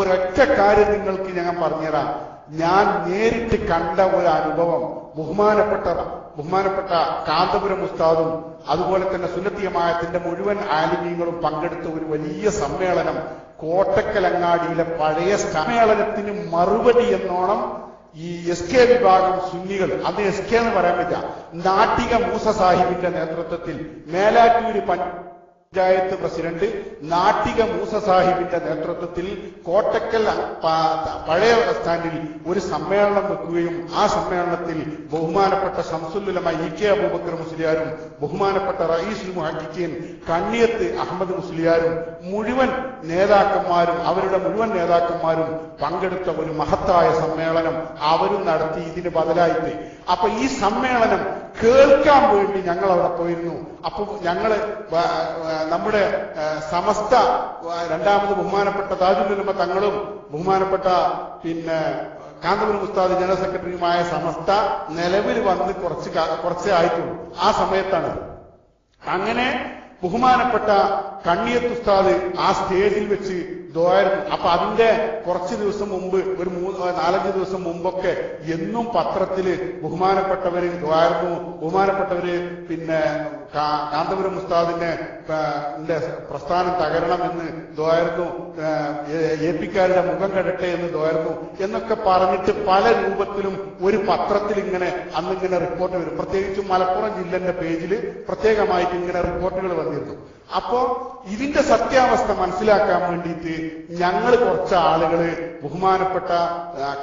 ഒരൊറ്റ കാര്യം നിങ്ങൾക്ക് ഞാൻ പറഞ്ഞുതരാം. ഞാൻ നേരിട്ട് കണ്ട ഒരു അനുഭവം ബഹുമാനപ്പെട്ട ബഹുമാനപ്പെട്ട കാന്തപുരം ഉസ്താദും അതുപോലെ തന്നെ സുന്നത്തിയമായത്തിന്റെ മുഴുവൻ ആലിമീങ്ങളും പങ്കെടുത്ത ഒരു വലിയ സമ്മേളനം കോട്ടക്കലങ്ങാടിയിലെ പഴയ സമ്മേളനത്തിന് മറുപടി എന്നോണം ഈ എസ് കെ വിഭാഗം സുന്നികൾ അന്ന് എസ് കെ എന്ന് പറയാൻ പറ്റില്ല നാട്ടിക മൂസ സാഹിബിന്റെ നേതൃത്വത്തിൽ മേലാറ്റൂര് പഞ്ചായത്ത് പ്രസിഡന്റ് നാട്ടിക മൂസ സാഹിബിന്റെ നേതൃത്വത്തിൽ കോട്ടക്കൽ പഴയ സ്റ്റാൻഡിൽ ഒരു സമ്മേളനം വെക്കുകയും ആ സമ്മേളനത്തിൽ ബഹുമാനപ്പെട്ട ശംസുല്ലുലമ ഇ കെ അബൂബക്കർ മുസ്ലിയാരും ബഹുമാനപ്പെട്ട റയീസുൽ മുഹദ്ദിഖീൻ കണ്ണിയത്ത് അഹമ്മദ് മുസ്ലിയാരും മുഴുവൻ നേതാക്കന്മാരും അവരുടെ മുഴുവൻ നേതാക്കന്മാരും പങ്കെടുത്ത ഒരു മഹത്തായ സമ്മേളനം അവരും നടത്തി ഇതിന് ബദലായിട്ട്. അപ്പൊ ഈ സമ്മേളനം കേൾക്കാൻ വേണ്ടി ഞങ്ങൾ അവിടെ പോയിരുന്നു. അപ്പൊ ഞങ്ങൾ നമ്മുടെ സമസ്ത രണ്ടാമത് ബഹുമാനപ്പെട്ട താജുലുലമ തങ്ങളും ബഹുമാനപ്പെട്ട പിന്നെ കാന്തപുരം ഉസ്താദ് ജനറൽ സെക്രട്ടറിയുമായ സമസ്ത നിലവിൽ വന്ന് കുറച്ച് കുറച്ചേ ആയിട്ടുള്ളൂ. ആ സമയത്താണ്. അങ്ങനെ ബഹുമാനപ്പെട്ട കണ്ണിയത്ത് ഉസ്താദ് ആ സ്റ്റേജിൽ വെച്ച് ദ്വായിരുന്നു അപ്പൊ അതിന്റെ കുറച്ച് ദിവസം മുമ്പ് ഒരു മൂന്ന് നാലഞ്ച് ദിവസം മുമ്പൊക്കെ എന്നും പത്രത്തിൽ ബഹുമാനപ്പെട്ടവര് ദ്വായിരുന്നു ബഹുമാനപ്പെട്ടവര് പിന്നെ കാന്തപുരം ഉസ്താദിന്റെ ആ, ന്റെ പ്രസ്ഥാനം തകരണമെന്ന് ദ്വായിരുന്നു എ പിക്കാരുടെ മുഖം കടട്ടെ എന്ന് ദ്വായിരുന്നു എന്നൊക്കെ പറഞ്ഞിട്ട് പല രൂപത്തിലും ഒരു പത്രത്തിൽ ഇങ്ങനെ അന്നിങ്ങനെ റിപ്പോർട്ട് വരും. പ്രത്യേകിച്ചും മലപ്പുറം ജില്ലന്റെ പേജിൽ പ്രത്യേകമായിട്ട് ഇങ്ങനെ റിപ്പോർട്ടുകൾ വന്നിരുന്നു. അപ്പോ ഇതിന്റെ സത്യാവസ്ഥ മനസ്സിലാക്കാൻ വേണ്ടിയിട്ട് ഞങ്ങൾ കുറച്ച് ആളുകൾ ബഹുമാനപ്പെട്ട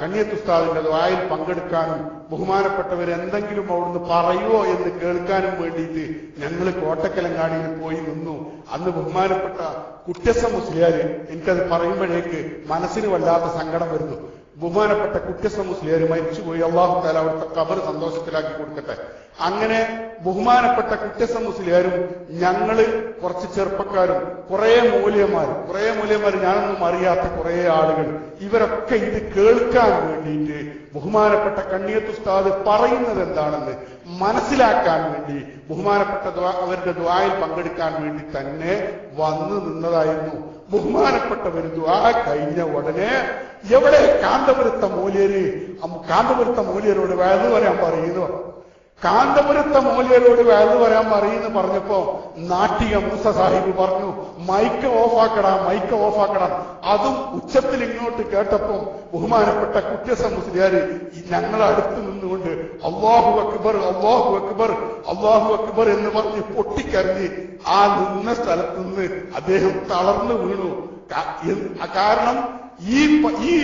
കണ്ണിയത്തുസ്താദിന്റെ കണ്ണിയത്ത് ഉസ്താദിന്റെ പങ്കെടുക്കാനും ബഹുമാനപ്പെട്ടവർ എന്തെങ്കിലും അവിടുന്ന് പറയുമോ എന്ന് കേൾക്കാനും വേണ്ടിയിട്ട് ഞങ്ങൾ കോട്ടക്കലങ്ങാടിയിൽ പോയി നിന്നു. അന്ന് ബഹുമാനപ്പെട്ട കുറ്റസ മുസ്ലിയാര് എനിക്കത് പറയുമ്പോഴേക്ക് മനസ്സിന് വല്ലാത്ത സങ്കടം വരുന്നു. ബഹുമാനപ്പെട്ട കുറ്റസ മുസ്ലിയർ മരിച്ചുപോയി. അള്ളാഹു താല അവിടുത്തെ കബർ സന്തോഷത്തിലാക്കി കൊടുക്കട്ടെ. അങ്ങനെ ബഹുമാനപ്പെട്ട കുറ്റസ മുസ്ലിയാരും ഞങ്ങൾ കുറച്ച് ചെറുപ്പക്കാരും കുറെ മൂല്യമാർ കുറെ മൂല്യമാർ ഞാനൊന്നും അറിയാത്ത കുറെ ആളുകൾ ഇവരൊക്കെ ഇത് കേൾക്കാൻ വേണ്ടിയിട്ട് ബഹുമാനപ്പെട്ട കണ്ണിയത്ത് ഉസ്താദ് പറയുന്നത് എന്താണെന്ന് മനസ്സിലാക്കാൻ വേണ്ടി ബഹുമാനപ്പെട്ട അവരുടെ ദ്വായിൽ പങ്കെടുക്കാൻ വേണ്ടി തന്നെ വന്നു നിന്നതായിരുന്നു. ബഹുമാനപ്പെട്ടവർ ആ കഴിഞ്ഞ ഉടനെ എവിടെ കാന്തപുരത്ത മൂല്യര്? കാന്തപുരത്ത മൂല്യരോട് വേദ പറയാൻ പറയുന്നു. കാന്തപുരത്ത മൂല്യരോട് വേദ വരാൻ പറയുന്നു പറഞ്ഞപ്പോ നാട്ടിക മൂസ സാഹിബ് പറഞ്ഞു മൈക്ക് ഓഫാക്കടാ മൈക്ക് ഓഫാക്കടാ. അതും ഉച്ചത്തിൽ ഇങ്ങോട്ട് കേട്ടപ്പോ ബഹുമാനപ്പെട്ട കുറ്റസമുസ്ലിയാര് മുസ്ലിയാര് ഈ ഞങ്ങളെ അടുത്ത് നിന്നുകൊണ്ട് അള്ളാഹു അക്ബർ അള്ളാഹു അക്ബർ അള്ളാഹു അക്ബർ എന്ന് പറഞ്ഞ് പൊട്ടിക്കരഞ്ഞ് ആ നിന്ന സ്ഥലത്ത് നിന്ന് അദ്ദേഹം തളർന്നു വീണു. കാരണം ഈ ഈ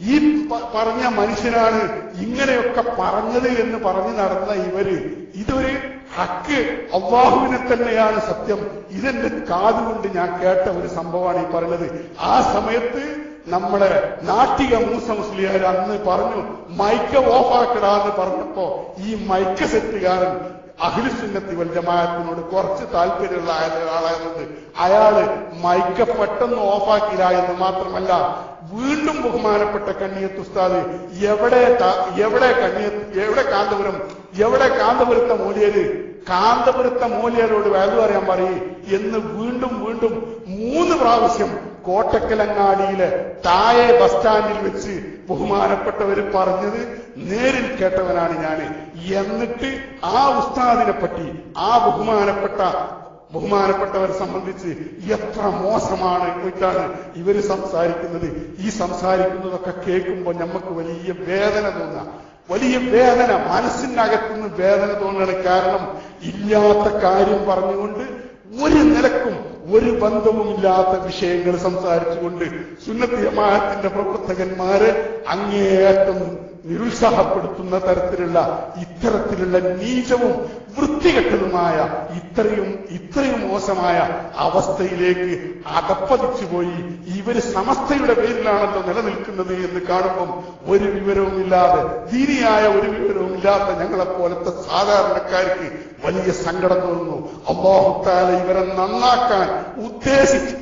ഈ പറഞ്ഞ മനുഷ്യനാണ് ഇങ്ങനെയൊക്കെ പറഞ്ഞത് എന്ന് പറഞ്ഞു നടന്ന ഇവർ. ഇതൊരു ഹക്ക് അള്ളാഹുവിനെ തന്നെയാണ് സത്യം. ഇതെന്റെ കാതുകൊണ്ട് ഞാൻ കേട്ട ഒരു സംഭവമാണ് ഈ പറഞ്ഞത് ആ സമയത്ത് നമ്മളെ നാട്ടിക മൂസ മുസ്ലിയാർ അന്ന് പറഞ്ഞു മൈക്ക് മൈക്ക ഓഫാക്കടാന്ന് പറഞ്ഞപ്പോ ഈ മൈക്ക് സെറ്റുകാരൻ അഖിലുസുന്നത്തി വൽ ജമാഅത്തിനോട് കുറച്ച് താല്പര്യമുള്ള ആളായതുകൊണ്ട് അയാൾ മൈക്ക പെട്ടെന്ന് ഓഫാക്കില്ല എന്ന് മാത്രമല്ല വീണ്ടും ബഹുമാനപ്പെട്ട കണ്ണിയത്ത് ഉസ്താദ് എവിടെ എവിടെ കണ്ണിയത്ത് എവിടെ കാന്തപുരം എവിടെ കാന്തപുരത്തെ മൂലിയര് കാന്തപുരത്തെ മൂലിയരോട് വേദ പറയാൻ പറയും എന്ന് വീണ്ടും വീണ്ടും മൂന്ന് പ്രാവശ്യം കോട്ടക്കലങ്ങാടിയിലെ താഴെ ബസ് സ്റ്റാൻഡിൽ വെച്ച് ബഹുമാനപ്പെട്ടവർ പറഞ്ഞത് നേരിൽ കേട്ടവനാണ് ഞാൻ എന്നിട്ട് ആ ഉസ്താദിനെ പറ്റി ആ ബഹുമാനപ്പെട്ട ബഹുമാനപ്പെട്ടവരെ സംബന്ധിച്ച് എത്ര മോശമാണ് എന്നിട്ടാണ് ഇവർ സംസാരിക്കുന്നത്. ഈ സംസാരിക്കുന്നതൊക്കെ കേൾക്കുമ്പോൾ നമുക്ക് വലിയ വേദന തോന്നാം. വലിയ വേദന മനസ്സിനകത്തുനിന്ന് വേദന തോന്നുകയാണ് കാരണം ഇല്ലാത്ത കാര്യം പറഞ്ഞുകൊണ്ട് ഒരു നിലക്കും ഒരു ബന്ധവുമില്ലാത്ത വിഷയങ്ങൾ സംസാരിച്ചുകൊണ്ട് സുന്നത്തി ജമാഅത്തിന്റെ പ്രവർത്തകന്മാരെ അങ്ങേയറ്റം നിരുത്സാഹപ്പെടുത്തുന്ന തരത്തിലുള്ള ഇത്തരത്തിലുള്ള നീചവും വൃത്തികെട്ടതുമായ ഇത്രയും ഇത്രയും മോശമായ അവസ്ഥയിലേക്ക് അകപ്പതിച്ചു പോയി ഇവർ സമസ്തയുടെ പേരിലാണല്ലോ നിലനിൽക്കുന്നത് എന്ന് കാണുമ്പം ഒരു വിവരവുമില്ലാതെ ദീനിയായ ഒരു വിവരവുമില്ലാത്ത ഞങ്ങളെ പോലത്തെ സാധാരണക്കാർക്ക് വലിയ സങ്കടം തോന്നുന്നു. അള്ളാഹുത്താല ഇവരെ നന്നാക്കാൻ ഉദ്ദേശിച്ച്